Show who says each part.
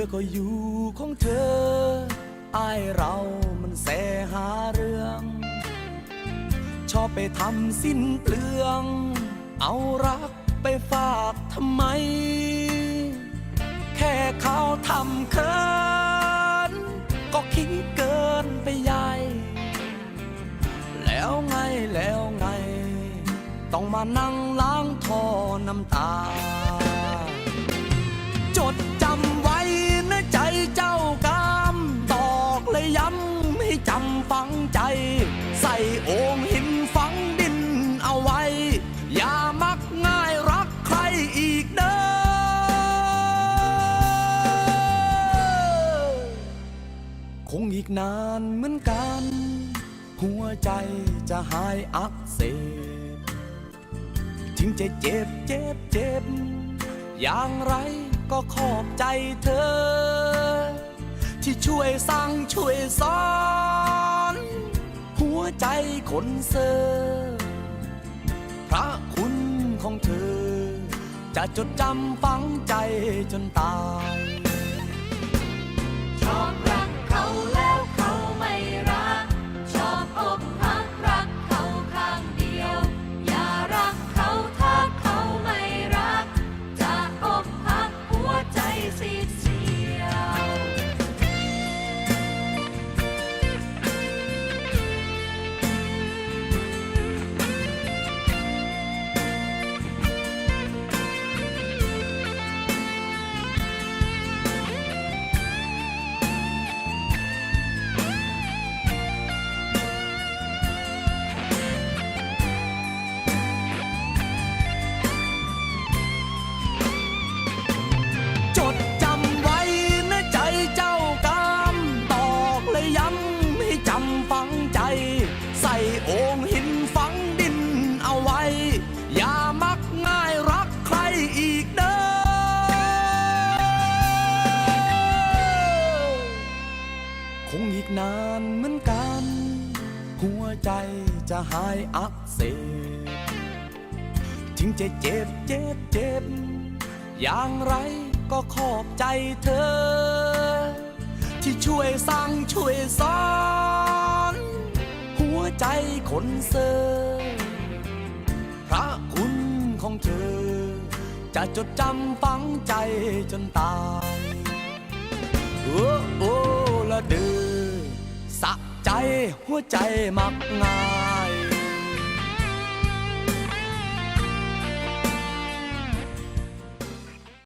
Speaker 1: อก็อยู่ของเธออายเรามันแสหาเรื่อง ชอบไปทำสิ้นเปลือง เอารักไปฝากทำไม แค่เขาทำเคินก็คิดเกินไปใหญ่ แล้วไงแล้วไง ต้องมานั่งล้างท่อน้ำตา ใจ ใส่โอ่งหินฝังดินเอาไว้ อย่ามักง่ายรักใครอีกเด้อคงอีกนานเหมือนกัน หัวใจจะหายอักเสบถึงจะเจ็บเจ็บเจ็บ อย่างไรก็ขอบใจเธอ ที่ช่วยสั่งช่วยสอน ใจคนเซอร์พระคุณของเธอ จะจดจำฝังใจจนตาย คงอีกนานเหมือนกัน หัวใจจะหายอักเสบถึงจะเจ็บเจ็บเจ็บ อย่างไรก็ขอบใจเธอ ที่ช่วยสั่งช่วยสอน หัวใจคนเซอพระคุณของเธอ จะจดจำฝังใจจนตาย ละเดือสะใจหัวใจมักงาย